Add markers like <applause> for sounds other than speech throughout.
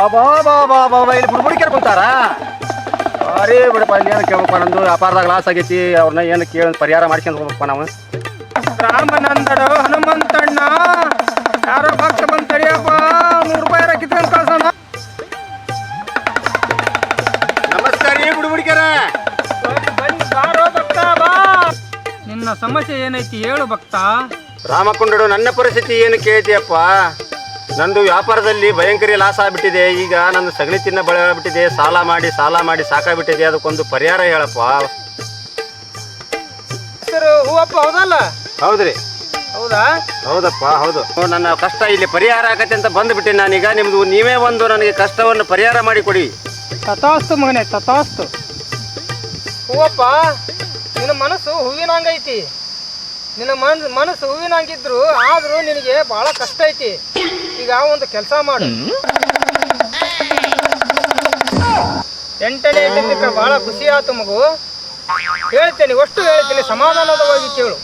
ಬಾಬಾ ಬಾ ಬಾ ಬಾ ಇಲ್ಲಿ ಬುಡ್ಬುಡಿ ಕೇಳ್ಕೊಂತಾರ ಅರೇ ಬಿಡಪ್ಪ ಇಲ್ಲಿ ಏನು ಕೇಳ್ಬೇಕಪ್ಪ ನಂದು. ವ್ಯಾಪಾರದಾಗ ಲಾಸ್ ಆಗೈತಿ ಅವ್ರನ್ನ ಏನು ಕೇಳಿ ಪರಿಹಾರ ಮಾಡ್ಕೊಂಡು ಹೋಗ್ಬೇಕಪ್ಪ ನಾವು. ರಾಮನಂದಡು ಹನುಮಂತಣ್ಣ ಯಾರೋ ಭಕ್ತ ಬಂದು ತಡಿಯಪ್ಪ ನೂರು ರೂಪಾಯಿ ಕಿತ್ಕೊಂಡು ಕಳ್ಸೋಣ. ನಮಸ್ಕಾರ ಏ ಬುಡ್ಬುಡಿಕೆರ. ಬಾರೋ ನಿನ್ನ ಸಮಸ್ಯೆ ಏನೈತಿ ಹೇಳು ಭಕ್ತ. ರಾಮಕೊಂಡಡು ನನ್ನ ಪರಿಸ್ಥಿತಿ ಏನು ಕೇಳ್ತೀಯಪ್ಪ? ನಂದು ವ್ಯಾಪಾರದಲ್ಲಿ ಭಯಂಕರ ಲಾಸ್ ಆಗ್ಬಿಟ್ಟಿದೆ. ಈಗ ನನ್ನ ಸಗಣಿ ತಿನ್ನ ಬಳೆ ಆಗ್ಬಿಟ್ಟಿದೆ. ಸಾಲ ಮಾಡಿ ಸಾಲ ಮಾಡಿ ಸಾಕಾಗ್ಬಿಟ್ಟಿದೆ. ಅದಕ್ಕೊಂದು ಪರಿಹಾರ ಹೇಳಪ್ಪ. ಹೆಸರು ಹೂವಪ್ಪ ಹೌದಲ್ಲ? ಹೌದ್ರಿ. ಹೌದಾ? ಹೌದಪ್ಪ ಹೌದು. ನನ್ನ ಕಷ್ಟ ಇಲ್ಲಿ ಪರಿಹಾರ ಆಗತ್ತೆ ಅಂತ ಬಂದ್ಬಿಟ್ಟೆ ನಾನೀಗ. ನಿಮ್ದು ನೀವೇ ಒಂದು ನನಗೆ ಕಷ್ಟವನ್ನು ಪರಿಹಾರ ಮಾಡಿ ಕೊಡಿ. ತಥಾಸ್ತು ಮಗನೇ ತಥಾಸ್ತು. ಹೂವಪ್ಪ ನಿನ್ನ ಮನಸ್ಸು ಹೂವಿನಂಗೈತಿ. ನಿನ್ನ ಮನ್ ಮನಸ್ಸು ಹೂವಿನಂಗಿದ್ರು ಆದ್ರೂ ನಿನಗೆ ಬಹಳ ಕಷ್ಟ ಐತಿ. ಈಗ ಒಂದು ಕೆಲಸ ಮಾಡು. ಎಂಟನೇ ಇಟ್ಟಿದ್ದಕ್ಕೆ ಬಹಳ ಖುಷಿ ಆಯ್ತು ಮಗು. ಹೇಳ್ತೇನೆ ಅಷ್ಟು ಹೇಳ್ತೇನೆ ಸಮಾಧಾನದವಾಗಿ ಕೇಳು.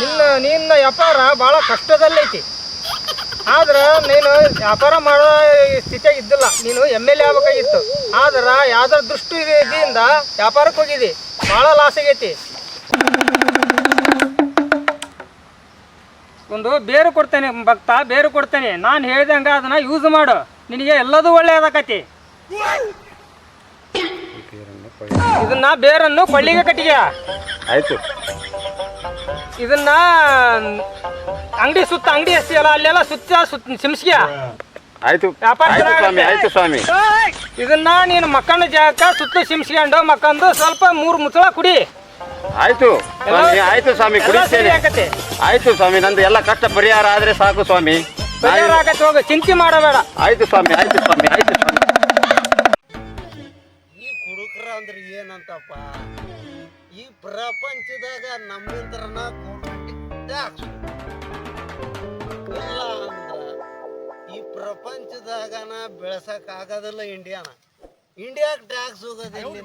ನಿನ್ನ ನಿನ್ನ ವ್ಯಾಪಾರ ಬಹಳ ಕಷ್ಟದಲ್ಲೈತಿ. ಆದ್ರೆ ನೀನು ವ್ಯಾಪಾರ ಮಾಡೋ ಸ್ಥಿತಿಯಾಗ ಇದ್ದಿಲ್ಲ. ನೀನು ಎಂ ಎಲ್ ಎ ಆಗ್ಬೇಕಾಗಿತ್ತು. ಆದ್ರೆ ಯಾವ್ದಾರ ದೃಷ್ಟಿಯಿಂದ ವ್ಯಾಪಾರಕ್ಕೆ ಹೋಗಿದ್ದಿ. ಭಾಳ ಲಾಸ್ ಆಗೈತಿ. ಒಂದು ಬೇರು ಕೊಡ್ತೇನೆ ಭಕ್ತ ಬೇರು ಕೊಡ್ತೇನೆ. ನಾನು ಹೇಳ್ದಂಗೆ ಅದನ್ನ ಯೂಸ್ ಮಾಡು. ನಿನಗೆ ಎಲ್ಲದೂ ಒಳ್ಳೆಯದಾಗತಿ ಇದನ್ನ ಬೇರನ್ನು ಕೊಳ್ಳಿಗೆ ಕಟ್ಟಿಗೆ ಆಯ್ತು. ಇದನ್ನ ಅಂಗಡಿ ಸುತ್ತ ಅಂಗಡಿ ಅಲ್ಲ ಅಲ್ಲೆಲ್ಲ ಸುತ್ತ ಸುತ್ತ ಸಿಮ್ಸ್ಗೆ ಆಯ್ತು. ವ್ಯಾಪಾರ ಆಯ್ತು ಸ್ವಾಮಿ ಆಯ್ತು ಸ್ವಾಮಿ. ಇದನ್ನ ನೀನು ಮಕ್ಕಳ ಜಾಗಕ್ಕೆ ಸುತ್ತ ಸಿಮ್ಸ್ಕೊಂಡು ಮಕ್ಕಂದು ಸ್ವಲ್ಪ ಮೂರು ಮುಚ್ಚಳ ಕುಡಿ. ಆಯ್ತು. ಸ್ವಾಮಿ ಆಯ್ತು ಸ್ವಾಮಿ ಎಲ್ಲ ಸರಿ ಕುಡಿಸ್ತೇನೆ ಆಕತಿ ಆಯ್ತು ಸ್ವಾಮಿ ನಂದು ಎಲ್ಲ ಕಷ್ಟ ಪರಿಹಾರ ಆದ್ರೆ ಸಾಕು ಸ್ವಾಮಿ. ಪರಿಹಾರ ಆಗತ್ತೆ ಹೋಗು. ಚಿಂತೆ ಮಾಡಬೇಡ. ಆಯ್ತು ಸ್ವಾಮಿ ಆಯ್ತು ಸ್ವಾಮಿ ಆಯ್ತು ಸ್ವಾಮಿ. ಈ ಕುಡುಕ್ರ ಅಂದ್ರೆ ಏನಂತಪ್ಪ? ಈ ಪ್ರಪಂಚದಾಗ ನಮ್ಮಿಂದ್ರನ ಟ್ಯಾಕ್ಸ್ ಇಲ್ಲ ಅಂದ್ರ ಈ ಪ್ರಪಂಚದಾಗನ ಬೆಳೆಸಕ್ ಆಗೋದಿಲ್ಲ ಇಂಡಿಯಾನ ಇಂಡಿಯಾಕ್ ಟ್ಯಾಕ್ಸ್ ಹೋಗೋದಿಲ್ಲ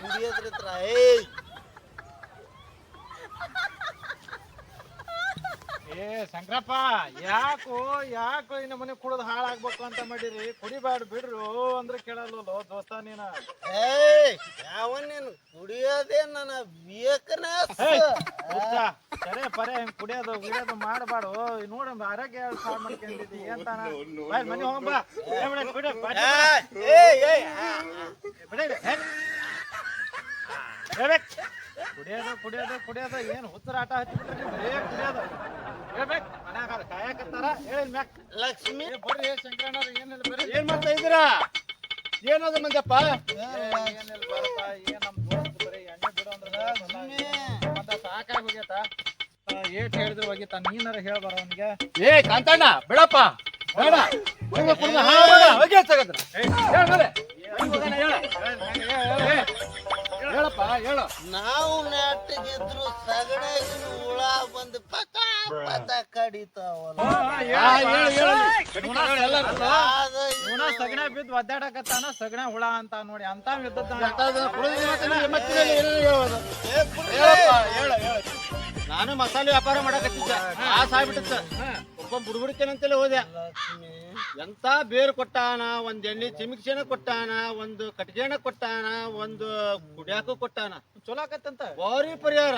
ಕುಡಿಯೋದ್ರಿತ್ರ. ಏಯ್ ಏ ಶಂಕರಪ್ಪ ಯಾಕೋ ಯಾಕೋ ಇನ್ನ ಮನೆ ಕುಡಿದು ಹಾಳಾಗ್ಬೇಕು ಅಂತ ಮಾಡಿರಿ. ಕುಡಿಬ್ಯಾಡ ಬಿಡ್ರು ಅಂದ್ರೆ ಕೇಳಲ್ಲ ದೋಸ್ತ ನೀನ? ಯಾವ ನೀನು? ಕುಡಿಯೋದೇ ನನ್ನ ಹುಚ್ಚ, ಸರಿ ಪರೇ ಹಿಂಗ್ ಕುಡಿಯೋದು ಕುಡಿಯೋದು ಮಾಡಬಾರ್ದು ನೋಡ ಆರೋಗ್ಯ ಸಾಲ್ ಮಾಡ್ಕೊಂಡಿದ್ದಿ ಅಂತ ಮನೆ ಹೋಗಂಬ ಬಿಡ ಕುಡಿಯೋದು ಕುಡಿಯೋದು ಕುಡಿಯೋದು ಏನು ಹುಚ್ಚರ ಆಟ ಹಚ್ಚಿಬಿಟ್ರೆ ನೀವು ಬರೇ ಕುಡಿಯೋದು ಹೇಳ್ಬೇಕು ಮನ್ಯಾಗ ಕಾಯಕತ್ತಾರ ಹೇಳಿ ಮ್ಯಾಕ್ ಲಕ್ಷ್ಮಿ ಬರ್ರಿ ಶಂಕರಣ್ಣ ಏನಿಲ್ಲ ಬರ್ರಿ ಏನ್ ಮಾಡ್ತಾ ಇದ್ದೀರಾ ಏನದು ಮಂಜಪ್ಪ ಏನಿಲ್ಲ ಬರಪ್ಪ ಏನ್ ನಮ್ ದೋಸ್ತ್ ಬರೀ ಎಣ್ಣೆ ಬಿಡು ಅಂದ್ರೆ ಮತ್ತೆ ಸಾಕಾಗಿ ಹೋಗ್ಯತ ಏಟ್ ಹೇಳಿದ್ರು ಹೋಗಿತ್ತ ನೀನಾರ ಹೇಳ್ಬಾರ ಅವನಿಗೆ ಏ ಕಾಂತಣ್ಣ ಬಿಡಪ್ಪ ಬೇಡ ಕುಡ್ದು ಕುಡ್ದು ಹೇಳ. ಹೇಳ್ ಹೇಳು. ನಾವು ನೆಟ್ಟಿಗಿದ್ರು ಸಗಣಿಗಿನ ಹುಳ ಬಂದು ಪಕ ಪತ ಕಡಿತಾವಲ್ಲ. ಸಗಣ ಬಿದ್ದು ಒದ್ದಾಡಕತ್ತಾನ ಸಗಣ ಹುಳ ಅಂತ ನೋಡಿ ಅಂತ. ನಾನು ಮಸಾಲೆ ವ್ಯಾಪಾರ ಮಾಡಕತ್ತಿದ್ದ. ಆಸ ಆಗ್ಬಿಟ್ಟಿತ್ತು. ಒಬ್ಬ ಅಂತಲೇ ಹೋದೆ ಎಂತ ಬೇರು ಕೊಟ್ಟಾನ ಒಂದ್ ಎಣ್ಣೆ ಚಿಮಿಕ್ಸೆನ ಕೊಟ್ಟಾನ ಒಂದು ಕಟ್ಗೆನ ಕೊಟ್ಟಾನ ಒಂದು ಕುಡಿಯಾಕು ಕೊಟ್ಟಾನ ಚಲೋ ಆಕತ್ತಂತ ಭಾರಿ ಪರಿಹಾರ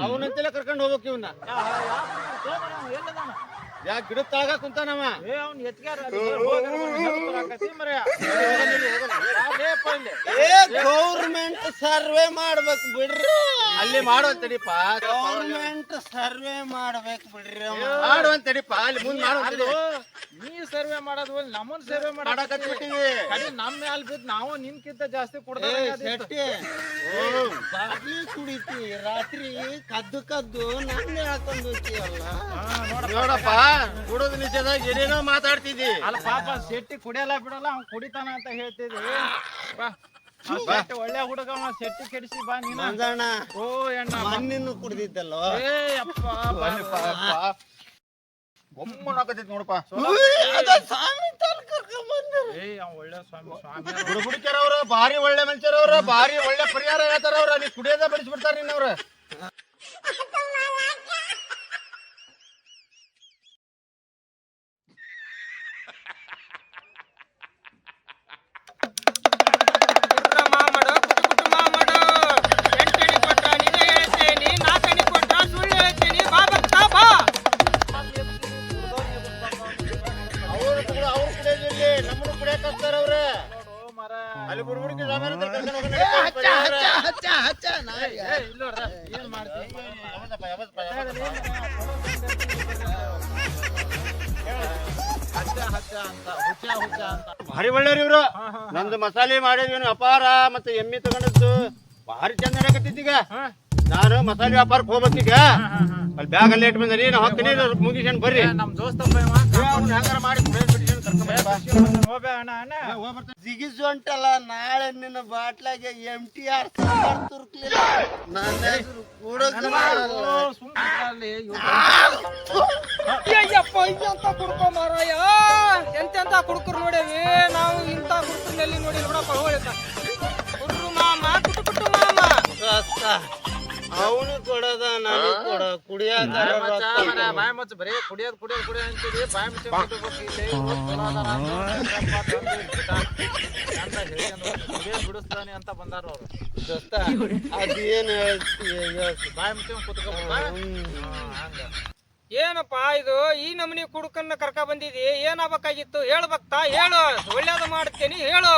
ಅವನಂತೆಲ್ಲ ಕರ್ಕೊಂಡು ಹೋಗ್ಬೇಕು ಇವನ್ನ ಯಾ ಗಿಡ ತಾಗ ಕುಂತಾನವ ಏ ಏ ಗೌರ್ಮೆಂಟ್ ಸರ್ವೆ ಮಾಡ್ಬೇಕು ಬಿಡ್ರಿ ಅಲ್ಲಿ ಮಾಡುವಂತ ತಡಿಪ ಗೌರ್ಮೆಂಟ್ ಸರ್ವೆ ಮಾಡ್ಬೇಕು ಬಿಡ್ರಿ ಅಮ್ಮ. ಮಾಡುವಂತ ತಡಿಪ ಅಲ್ಲಿ ಮುಂದ್ ಮಾಡುವಂತ ನೀ ಸರ್ವೆ ಮಾಡೋದು ನಮ್ಮನ್ ಸರ್ವೆ ಕಡಿ ನಮ್ಮ ಮ್ಯಾಲ್ ಬಿದ್ದು ನಾವು ನಿನ್ಕಿಂತ ಜಾಸ್ತಿ ಏ ಬಾಗ್ಲಿ ಕುಡಿತಿ ರಾತ್ರಿ ಕದ್ದು ಕದ್ದು ನಾನೇ ಹಾಕೊಂಡು ಹೋಗ್ತೀವಲ್ಲ ನೋಡಪ್ಪ ಕುಡೋದ್ ನಿಜದಾಗ ಏನೇನೋ ಮಾತಾಡ್ತಿದ್ದಿ. ಅಲ್ಲ ಪಾಪ ಶೆಟ್ಟಿ ಕುಡಿಯಲ್ಲ ಬಿಡಲ್ಲ ಅವ್ನ್ ಕುಡಿತಾನ ಅಂತ ಹೇಳ್ತಿದ್ವಿ. ಬಾ ಅವ್ನ್ ಶೆಟ್ಟಿ ಒಳ್ಳೆ ಹುಡುಗ ಅವ ಶೆಟ್ಟಿ ಕೆಡಿಸಿ ಬಾ ನೀನು. ಮಂಜಣ್ಣ ಓ ಎಣ್ಣ ಬಾ. ಮಣ್ಣಿನ್ನು ಕುಡ್ದಿದ್ದಲ್ಲೋ? ಏ ಅಪ್ಪ. ಒಮ್ಮನ ನೋಡಪ್ಪ. ಸ್ವಾಮಿ ಅವ್ ಒಳ್ಳೆ ಸ್ವಾಮಿ ಸ್ವಾಮಿ. ಬುಡಬುಡಿಕೆರವ್ರ ಭಾರಿ ಒಳ್ಳೆ ಮನುಷ್ಯರವ್ರ ಭಾರಿ ಒಳ್ಳೆ ಪರಿಹಾರ ಹೇಳ್ತಾರ ಅವ್ರ ನೀ ಕುಡಿಯೋದ ಬಿಡಿಸ್ಬಿಡ್ತಾರ ನಿನ್ನವ್ರ. ಭಾರಿ ಒಳ್ಳೇರಿ ಇವ್ರು. ನಂದು ಮಸಾಲೆ ಮಾಡಿದ್ವಿ ಅಪಾರ ಮತ್ತೆ ಎಮ್ಮಿ ತಗೊಂಡದ್ದು. ಭಾರಿ ಚಂದ ನಡೆಯಕತ್ತೈತಿ ನಾನು ಮಸಾಲೆ ವ್ಯಾಪಾರಕ್ಕೆ ಹೋಗ್ಬೇಕೀಗ ಅಲ್ಲಿ ಬ್ಯಾಗ್ ಅಲ್ಲಿ ಇಟ್ಟು ಬಂದ್ರಿ ನಾ ಹೋಗ್ತೀನಿ ಮುಗಿಸ್ಕೊಂಡು ಬರ್ರಿ. ನಮ್ಮ ನಮ್ ದೋಸ್ತ ಹೆಂಗಾರ ಮಾಡಿ ಜಿಗಿಸು ಉಂಟಲ್ಲ ನಾಳೆ ನಿನ್ನ ಬಾಟ್ಲಾಗೆ ಎಂ ಟಿ ಆರ್ ತುರ್ಕ್ಲಿಲ್ಲ. ನನ್ನ ಹೆಸರು ಅಯ್ಯಪ್ಪ ಇಂತ ಕುಡ್ಕೊ ಮಾರಾಯ. ಎಂತೆಂತ ಕುಡ್ಕರು ನೋಡೇವಿ? ನಾವು ಇಂತ ಕುಡ್ಕರ್ನಲ್ಲಿ ನೋಡಿ ನೋಡಪ್ಪ ಹೋಳಿಕ ಕುಡ್ರು ಮಾಮ ಕುಟು ಕುಟು ಮಾಮ ಅವನು ಕೊಡದ ನಾನು ಕೊಡ ಕುಡಿಯಾಕ ಬಾಯಿ ಮಚ್ಚ ಬರೀ ಕುಡಿಯೋದ್ ಕುಡಿಯೋದ್ ಕುಡಿಯೋದ್ ಅಂತೀವಿ ಬಾಯಿ ಮುಚ್ಚ ಬಿಡಿಸ್ತಾನೆ ಅಂತ ಬಂದಾರ ಅವ್ರು. ದೋಸ್ತ <laughs> ಅದೇನು ಹೇಳ್ತೀಯ ಬಾಯಿ ಮುಚ್ಚ ಕುತ್ಕೋಬೇಕು ಹಂಗ ಏನಪ್ಪ ಇದು? ಈ ನಮನಿ ಕುಡುಕನ್ನ ಕರ್ಕ ಬಂದಿದಿ? ಏನಾಗಬೇಕಾಗಿತ್ತು? ಹೇಳ್ಬಕ್ತಾ ಹೇಳು. ಒಳ್ಳೇದು ಮಾಡ್ತೇನಿ ಹೇಳು.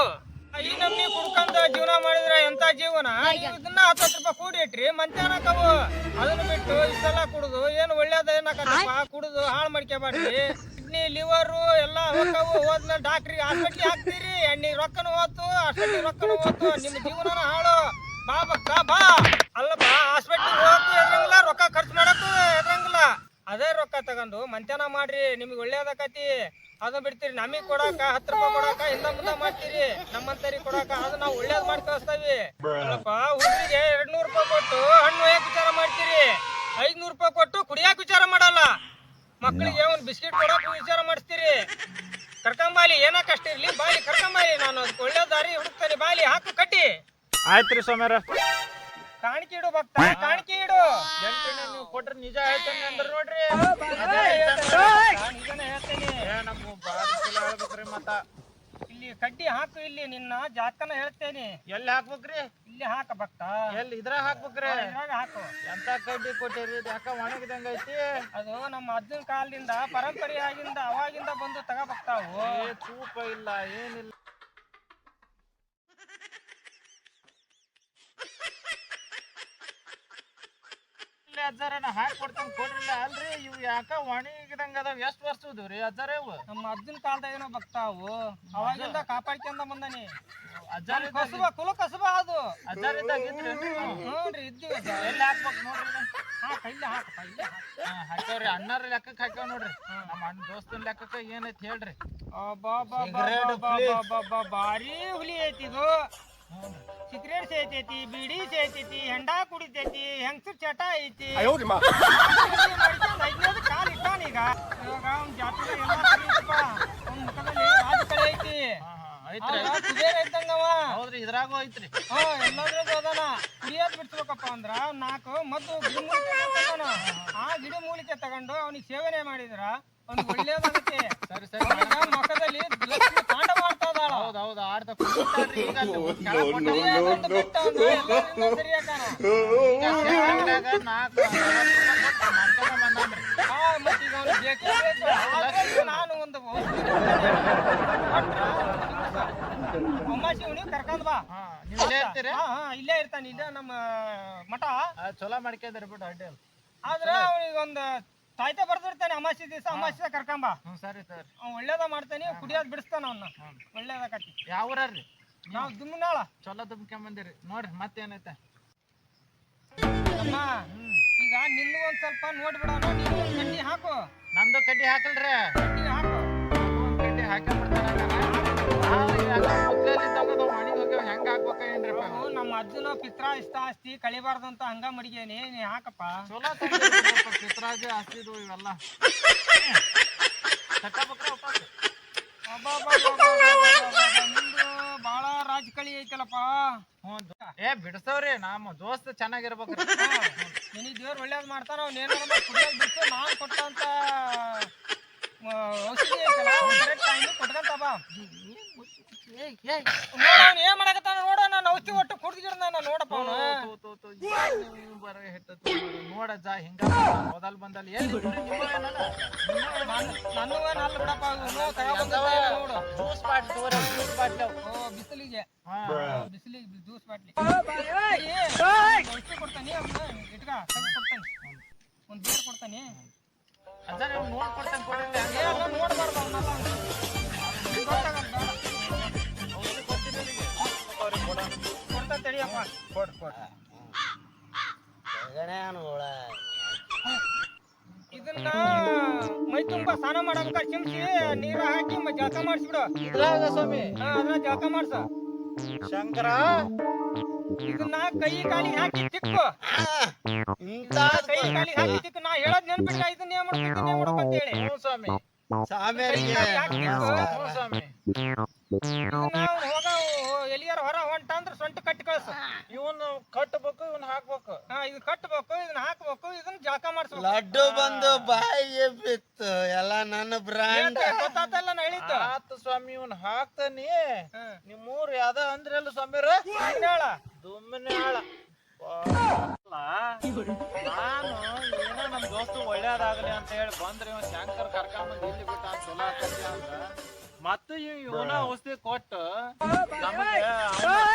ಈ ನಮನಿ ಕುಡ್ಕಂದ ಜೀವನ ಮಾಡಿದ್ರೆ ಎಂತ ಜೀವನ? ಇದನ್ನ ಹತ್ತು ಹತ್ತು ರೂಪಾಯಿ ಕೂಡಿ ಇಟ್ರಿ ಮಂತ್ಯಾನಕವು ಅದನ್ನ ಬಿಟ್ಟು ಇಷ್ಟೆಲ್ಲ ಕುಡುದು ಏನು ಒಳ್ಳೇದ ಏನಕತ್ತಪ್ಪ ಕುಡುದು ಹಾಳು ಮಾಡ್ಕೋಬಾರ್ರಿ ಕಿಡ್ನಿ ಲಿವರು ಎಲ್ಲ ಹೋಗವು ಹೋದ್ನ ಡಾಕ್ಟ್ರಿಗೆ ಹಾಸ್ಪಿಟ್ಲಿಗೆ ಹಾಕ್ತೀರಿ. ಎಣ್ಣೆ ರೊಕ್ಕನು ಹೋತು ಹಾಸ್ಪಿಟ್ಲಿಗೆ ರೊಕ್ಕನು ಹೋತು. ನಿಮ್ಮ ಜೀವನನ ಹಾಳು. ಬಾ ಬಕ್ಕ ಬಾ. ಅಲ್ಲಪ್ಪ ಹಾಸ್ಪಿಟ್ಲಿಗೆ ಹೋಗಕ್ಕೂ ಎದ್ರಂಗಿಲ್ಲ ರೊಕ್ಕ ಖರ್ಚು ಮಾಡಕ್ಕೂ ಎದ್ರಂಗಿಲ್ಲ ಅದೇ ರೊಕ್ಕ ತಗೊಂಡು ಮಂತ್ಯಾನ ಮಾಡ್ರಿ ನಿಮ್ಗೆ ಒಳ್ಳೇದಾಕತಿ. ಅದು ಬಿಡ್ತೀರಿ. ನಮಗ್ ಕೊಡಾಕ, ಹತ್ತು ರೂಪಾಯಿ ಕೊಡಾಕ ಹಿಂದ ಮುಂದ ಮಾಡ್ತೀರಿ. ನಮ್ಮಂತರಿ ಕೊಡಾಕ, ಅದ ನಾವು ಒಳ್ಳೇದ್ ಮಾಡಿ ಕಳಿಸ್ತಾವಿ. ಹುಡುಗಿಗೆ ಎರಡ್ ನೂರು ರೂಪಾಯಿ ಕೊಟ್ಟು ಹಣ್ಣು ಒಯ್ಯಕ್ ವಿಚಾರ ಮಾಡ್ತೀರಿ? ಐದ್ನೂರು ರೂಪಾಯಿ ಕೊಟ್ಟು ಕುಡಿಯಾಕ ವಿಚಾರ ಮಾಡಲ್ಲ. ಮಕ್ಕಳಿಗೆ ಒಂದ್ ಬಿಸ್ಕಿಟ್ ಕೊಡಾಕ ವಿಚಾರ ಮಾಡಿಸ್ತೀರಿ. ಕರ್ಕಂಬಾಲಿ ಏನ ಕಷ್ಟ ಇರ್ಲಿ ಬಾಲಿ ಕರ್ಕಂಬಾಲಿ ನಾನು. ಒಳ್ಳೆ ದಾರಿ ಹುಡುಕ್ತೇನೆ. ಬಾಲಿ ಹಾಕು, ಕಟ್ಟಿ. ಆಯ್ತ್ರಿ ಸೋಮ್ಯಾರ. ಕಾಣಿಕೆ ಇಡು ಭಕ್ತ ಕಾಣಿಕೆ ಇಡು. ಎಂಟನೇ ನೀವು ಕೊಟ್ರೆ ನಿಜ ಹೇಳ್ತೇನೆ ಅಂದ್ರೆ ನೋಡ್ರಿ. ಹೇಳ್ತೇನೆ. ಚಲೋ ಹೇಳ್ಬೇಕ್ರಿ ಮತ್ತ. ಇಲ್ಲಿ ಕಡ್ಡಿ ಹಾಕು ಇಲ್ಲಿ ನಿನ್ನ ಜಾತನ ಹೇಳ್ತೇನೆ. ಎಲ್ಲಿ ಹಾಕ್ಬೇಕ್ರಿ? ಇಲ್ಲಿ ಹಾಕ ಭಕ್ತ. ಎಲ್ಲಿ? ಇದ್ರ ಹಾಕ್ಬೇಕ್ರಿ. ಇದ್ರಾಗ ಹಾಕು. ಎಂತ ಕಡ್ಡಿ ಕೊಟ್ಟಿರಿ? ಯಾಕ ಒಣಗಿದಂಗ ಐತಿ? ಅದು ನಮ್ಮ ಅಜ್ಜನ ಕಾಲದಿಂದ ಪರಂಪರೆಯಾಗಿಂದ ಅವಾಗಿಂದ ಬಂದು ತಗೋಬಕ್ತಾವು ಏ ಚೂಪ ಇಲ್ಲ ಏನಿಲ್ಲ. ಅಜ್ಜಾರ ನಾ ಹಾಕಿ ಕೊಡ್ತೇನೆ ಕೊಡ್ರಿಲ್ಲ ಅಲ್ರಿ? ಇವು ಯಾಕ ಒಣಗಿದಂಗ ಅದಾವ? ಎಷ್ಟು ವರ್ಷ ಇದ್ರಿ ಅಜ್ಜಾರ ಇವು? ನಮ್ಮ ಅಜ್ಜನ ಕಾಲದಾಗೇನೋ ಬರ್ತಾವು ಅವಾಗಿಂದ ಕಾಪಾಡ್ಕೊಂಡ ಬಂದಾನಿ. ಅಜ್ಜಾರ ಕಸಬ ಕುಲ ಕಸುಬ ಅದು. ಅಜ್ಜಾರ ಇದ್ದಾಗ ಇದ್ರಿ ನೋಡ್ರಿ ಇದ್ದೀವಿ ಎಲ್ಲಿ ಹಾಕ್ಬೇಕು ನೋಡ್ರಿ? ಹಾಕ. ಹಾಕ್ಯಾವ್ರಿ. ಅಣ್ಣಾರ ಲೆಕ್ಕಕ್ಕೆ ಹಾಕ್ಯಾವ ನೋಡ್ರಿ. ನಮ್ಮ ಅಣ್ಣ ದೋಸ್ತನ ಲೆಕ್ಕಕ್ಕೆ ಏನೈತಿ ಹೇಳ್ರಿ. ಭಾರಿ ಹುಲಿ ಐತಿ ಇದು. ಸಿಗರೇಟ್ ಸೇತೈತಿ ಬಿಡಿ ಸೇತೈತಿ ಹೆಂಡ ಕುಡಿತೈತಿ ಹೆಂಗಸರ್ ಚಟ ಐತಿ. ಕಾಲ್ ಇಟ್ಟಾನೀಗ ಇವಾಗ ಅವ್ನ ಜಾತ್ರೆ ಎಲ್ಲ ಸರಿ ಐತಪ್ಪ. ಅವ್ನ್ ಮುಖದಲ್ಲಿ ಐತಿ. ಕುಬೇರ ಇದ್ದಂಗವ ಹೌದ್ರಿ ಇದ್ರಾಗೂ ಐತ್ರಿ. ಹಾ ಎಲ್ಲದ್ರದ್ದು ಅದಾನ. ಕುಡಿಯೋದ್ ಬಿಡ್ಸ್ಬೇಕಪ್ಪ ಅಂದ್ರ ನಾಲ್ಕು ಮದ್ದು ಆ ಗಿಡಮೂಲಿಕೆ ತಗೊಂಡು ಅವನಿಗೆ ಸೇವನೆ ಮಾಡಿದ್ರ ಅವ್ನಿಗೆ ಒಳ್ಳೇದಾಗುತ್ತೆ. ಸರಿ ಸರಿ. ಅವ್ನಿಗೆ ಮುಖದಲ್ಲಿ ಲಕ್ಷ್ಮಿ ಮಾಡ್ತಾ ಇದಾಳ ಹೌದ್ ಹೌದು ಆಡ್ದ ಈಗ ಅಲ್ಲಿ ಕೆಳಗ್ ಕೊಟ್ಟ ಕುಡಿಯೋದೊಂದು ಬಿಟ್ಟ ಅಂದ್ರೆ ಎಲ್ಲರಿಂದ ಸರಿ ಆಗಾನ. ಅಂಗಡ್ಯಾಗ ನಾಲ್ಕು ಮಾಡ್ಕೊಂಡ ಬಂದಾನ್ರಿ ಆ, ಮತ್ತ್ ಈಗ ಅವ್ನಿಗೆ ಬೇಕೇ ಬೇಕು. ಹಾಗಾಗಿ ನಾನು ಒಂದು ಔಷಧಿ ಕೊಡ್ತೇನೆ. ಕೊಟ್ರ ಹಿಂಗ್ಸ. ಅಮಾಸಿ ಕರ್ಕೊಂಡ್ ಬಾ ಹಾ ನೀವು ಇಲ್ಲೇ ಇರ್ತೀರಿ ಹಾ ಹಾ ಇಲ್ಲೇ ಇರ್ತಾನೆ ನಮ್ಮ ಮಠ ಆ, ಚಲೋ ಮಾಡ್ಕೊಂಡ್ರಿ ಬಿಡು ಅಡ್ಡಿ ಇಲ್ಲ ಆದ್ರೆ ಅವನಿಗೆ ಒಂದು ತಾಯ್ತ ಬರ್ದಿರ್ತಾನೆ ಅಮಾಸಿ ದಿವಸ ಅಮಾಸಿ ಕರ್ಕೊಂಬ. ಹ್ಞೂ ಸರಿ ಸರ್. ಅವ್ನು ಒಳ್ಳೇದ ಮಾಡ್ತಾನೆ ಕುಡಿಯೋದ್ ಬಿಡಿಸ್ತಾನ ಅವನ್ನ ಒಳ್ಳೇದಾಕತಿ ಯಾವ ಊರ್ರಿ ನಾವು? ದುಮ್ನಾಳ. ಚಲೋ ತುಂಬ್ಕೊಂಬಂದಿರಿ ನೋಡ್ರಿ ಮತ್ತೇನೈತೆ? ಅಮ್ಮ ಈಗ ನಿನ್ನ ಒಂದ್ ಸ್ವಲ್ಪ ನೋಡ್ಬಿಡೋಣ ನೀನು ಒಂದ್ ಕಡ್ಡಿ ಹಾಕು. ನಮ್ದು ಕಡ್ಡಿ ಹಾಕಲ್ರಿ. ಕಡ್ಡಿ ಹಾಕು. ಒಂದ್ ಕಡ್ಡಿ ಹಾಕಿ. ಮಣಿಗೆ ಏನ್ರಿ ನಮ್ಮ ಅಜ್ಜನ ಪಿತ್ರ ಇಷ್ಟ ಆಸ್ತಿ ಕಳಿಬಾರ್ದಂತ ಹಂಗ ಮಡಿಗೇನಿ ನೀ ಹಾಕಪ್ಪ ಚಲೋ ಪಿತ್ರಾಜ ಆಸ್ತಿ ಇವೆಲ್ಲ ಬಾಳ ರಾಜಕಳಿ ಐತಲಪ್ಪ ಏ ಬಿಡ್ಸವ್ರಿ ನಮ್ಮ ದೋಸ್ತ್ ಚೆನ್ನಾಗಿರ್ಬೇಕ್ರಿ ನಿನಗೆ ದೇವ್ರು ಒಳ್ಳೇದ್ ಮಾಡ್ತಾರ ಅವ್ನ ಏನೋ ಕುಡಿಯೋದು ಬಿಟ್ಟು ನಾನ್ ಕೊಟ್ಟಂತ ಔಷಧಿ ಐತಲ್ಲ ಕರೆಕ್ಟ್ ಅವ್ನು ಏನ್ ಮಾಡಕತ್ತಾನ ನೋಡ ನಾನು ಔಷಧಿ ಒಟ್ಟು ಕುಡ್ದಿಗಿಡ ನಾನು ನೋಡಪ್ಪ ಅವನು. ತೂ, ತೂ, ತೂ, ಏನು ಬರೋ ಹಿಟ್ಟು ತೂ, ನೋಡಜ್ಜ ಹಿಂಗ ಮೊದಲ್ ಬಂದಲ್ಲಿ ಎಲ್ಲಿ ನನ್ನ ಅಲ್ಲಿ ಬಿಡಪ್ಪ ನೋಡು ಜ್ಯೂಸ್ ಬಾಟ್ಲಿ ತೋರ ಜ್ಯೂಸ್ ಬಾಟ್ಲಿ. ಓ ಬಿಸಿಲಿಗೆ. ಹಾ. ಬಿಸಿಲಿಗೆ ಜ್ಯೂಸ್ ಬಾಟ್ಲಿ. ಔಷಧಿ ಕೊಡ್ತಾನೆ ಇಟ್ಕ ಕೊಡ್ತಾನೆ. ಒಂದು ಬೀರ್ ಕೊಡ್ತಾನೆ. ನೋಡ್ಕೊಡ್ತೇನೆ ನೋಡ್ಬಾರ್ದು ಅವನ್ನೆಲ್ಲ ಗೊತ್ತಾಗಲ್ಲ ತಡಿಯಪ್ಪ ಕೊಡ್ ಕೊಡ್ ಗಣೇನೋಳ ಇದನ್ನ ಮೈ ತುಂಬಾ ಸ್ನಾನ ಮಾಡಬೇಕಾದ್ರೆ ಚಿಮ್ಸಿ ನೀರ ಹಾಕಿ ಮ- ಜಳಕ ಮಾಡಿಸ್ಬಿಡು ಇದ್ರಾಗ ಸ್ವಾಮಿ. ಹಾ ಅದ್ರ ಜಳಕ ಮಾಡ್ಸ ಶಂಕರ ಇದನ್ನ ಕೈ ಕಾಲಿಗೆ ಹಾಕಿ ತಿಕ್ಕು ಇಂತ ಕೈ ಕಾಲಿಗೆ ಹಾಕಿ ತಿಕ್ಕು ನಾ ಹೇಳೋದ್ ನೆನ್ಪಿಟ್ಟ ಇದನ್ನ ಏನ್ ಮಾಡ್ಬೇಕು ಇದನ್ನ ಏನ್ ಮಾಡ್ಬೇಕು ಅಂತ ಹೇಳಿ ಹ್ಞೂ ಸ್ವಾಮಿ. ಸಾಮೇರಿಗೆ ಹ್ಞೂ ಸ್ವಾಮಿ ಇದನ್ನ ಅವ್ನು ಹೋಗ ಎಲ್ಲಿಯಾರ ಹೊರ ಹೊಂಟ ಅಂದ್ರೆ ಸೊಂಟ ಕಳ್ಸು. ಇವನು ಕಟ್ಟಬೇಕು ಇವನ್ ಹಾಕ್ಬೇಕು. ಹಾ ಇದು ಕಟ್ಬೇಕು ಇದನ್ನ ಹಾಕ್ಬೇಕು ಇದನ್ನ ಜಳಕ ಮಾಡಿಸ್ಬೇಕು. ಲಡ್ಡು ಬಂದು ಬಾಯಿಗೆ ಬಿತ್ತು. ಎಲ್ಲ ನನ್ನ ಬ್ರಾಂಡ್. ಗೊತ್ತಾತಲ್ಲ ನಾ ಹೇಳಿದ್ದು ಆತ ಸ್ವಾಮಿ ಇವನ್ ಹಾಕ್ತಾನಿ. ನಿಮ್ಮೂರ್ ಯಾವ್ದ ಅಂದ್ರಲ್ಲ ಸ್ವಾಮಿರ ಇದನ್ನ ಹೇಳ ದುಮ್ಮನೆ ನಾನು ಏನೋ ನಮ್ ದೋಸ್ತು ಒಳ್ಳೇದಾಗಲಿ ಅಂತ ಹೇಳಿ ಬಂದ್ರೆ ಇವನ್ ಶಂಕರ್ ಕರ್ಕೊಂಬಂದ್ ಇಲ್ಲಿ ಬಿಟ್ಟ ಅಂತ ಚಲೋ ಅಂತ. ಮತ್ತು ಇವ್ ಇವನ ಔಷಧಿ ಕೊಟ್ಟು ನಮಗೆ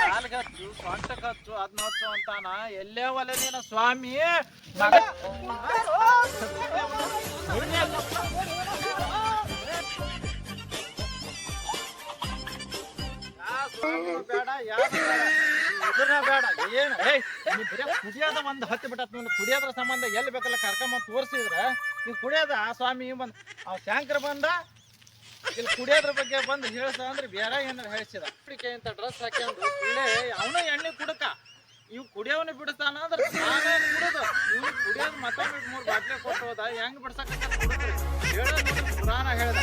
ಕಾಲ್ಗೆ ಹಚ್ಚು ಸೊಂಟಕ್ಕೆ ಹಚ್ಚು ಅದ್ನ ಹಚ್ಚು ಅಂತಾನ ಎಲ್ಲೇ ಒಲೆ ನೀನ ಸ್ವಾಮಿ. ಬೇಡ ಯಾವ್ದು ಬೇಡ ಬೇಡ ಏನು ಬರೀ ಕುಡಿಯೋದ ಒಂದು ಹತ್ತಿ ಬಿಟ್ಟತ್ ನೀನು ಕುಡಿಯೋದ್ರ ಸಂಬಂಧ ಎಲ್ಲಿ ಬೇಕಲ್ಲ ಕರ್ಕೊಂಬಂದು ತೋರಿಸಿದ್ರೆ ನೀವು ಕುಡಿಯೋದ ಆ ಸ್ವಾಮಿ ಬಂದ್ ಅವ್ ಶಂಕರ್ ಬಂದ ಇಲ್ಲಿ ಕುಡಿಯೋದ್ರ ಬಗ್ಗೆ ಬಂದು ಹೇಳ್ದ ಅಂದ್ರೆ ಬೇರೆ ಏನಾರ ಹೇಳ್ಸಿದ. ಅಪ್ಲಿಕೆ ಅಂತ ಡ್ರೆಸ್ ಹಾಕೊಂಡು ಇಲ್ಲೇ ಅವನು ಎಣ್ಣೆ ಕುಡಕ. ಇವ್ ಕುಡಿಯವನ್ನ ಬಿಡಿಸ್ತಾನ ಅಂದ್ರೆ ನಾವೇನ್ ಕುಡಿದು. ಇವ್ ಕುಡಿಯೋದು ಬಿಟ್ಟು ಮೂರು ಬಾಟ್ಲೆ ಕೊಟ್ಟು ಹೋದ ಹೆಂಗ್ ಬಿಡ್ಸಕ ನೋಡಿ ಪುರಾಣ ಹೇಳ್ದ.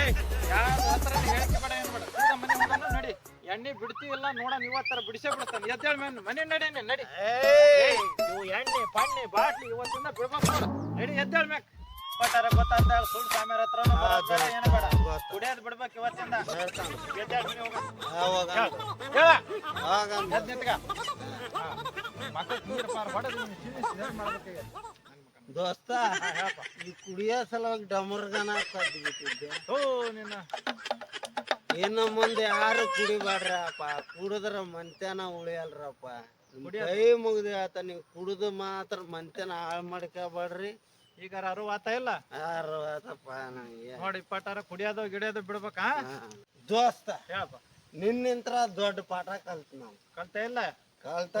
ಏಯ್ ಯಾರ ಹತ್ರ ಹೇಳಿಕೆ ಬೇಡ ಏನ್ ಬೇಡ. ಮನೆ ಹೋಗೋಣ ನಡಿ. ಎಣ್ಣೆ ಬಿಡ್ತಿ ಇಲ್ಲ ನೋಡ ಇವತ್ತರ ಬಿಡಿಸೇ ಬಿಡ್ತಾನೆ. ಎದ್ದೇಳ ಮೇಲೆ ಮನೆ ನಡಿ ನಡಿ. ಎಣ್ಣೆ ಪಣ್ಣೆ ಬಾಟ್ಲಿ ಇವತ್ತಿಂದ ಬಿಡ್ಬೇಕು ನೋಡು. ನಡಿ ಎದ್ದೇಳ ಮ್ಯಾಕ್. ಪಟ್ಟಾರ ಗೊತ್ತಾಗ್ತಾ ಸುಳ್ಳು ಸಾಮ್ಯಾರ ಹತ್ರ ಏನು ಬೇಡ. ಕುಡಿಯೋದು ಬಿಡ್ಬೇಕು ಇವತ್ತಿಂದ. ಮಾಡ್ಬೇಕಾಗ್ಯದ ದೋಸ್ತ ಈ ಕುಡಿಯೋ ಸಲುವಾಗಿ ಡಮರ್ಗನ ಕದ್ಬಿಟ್ಟಿದ್ದೆ. ಓ ನಿನ್ನ. ಇನ್ನು ಮುಂದೆ ಯಾರು ಕುಡಿಬೇಡ್ರಪ್ಪ ಕುಡಿದ್ರ ಮಂತ್ಯಾನ ಉಳಿಯಲ್ರಪ್ಪ. ಕೈ ಮುಗ್ದು ಆತ ನೀವು ಕುಡಿದು ಮಾತ್ರ ಮಂತ್ಯಾನ ಹಾಳು ಮಾಡ್ಕೋಬೇಡ್ರಿ. ಈಗ ಅರುವಾತ ಇಲ್ಲ? ನನಗೆ. ನೋಡಿ ಪಟಾರ ಕುಡಿಯೋದು ಗಿಡಿಯೋದು ಬಿಡ್ಬೇಕಾ. ದೋಸ್ತ ಹೇಳಪ್ಪ ನಿನ್ನಿಂತ್ರ ದೊಡ್ಡ ಪಾಠ ಕಲ್ತ್ ನಾವು ಕಲ್ತ ಇಲ್ಲ? ಕಲ್ತ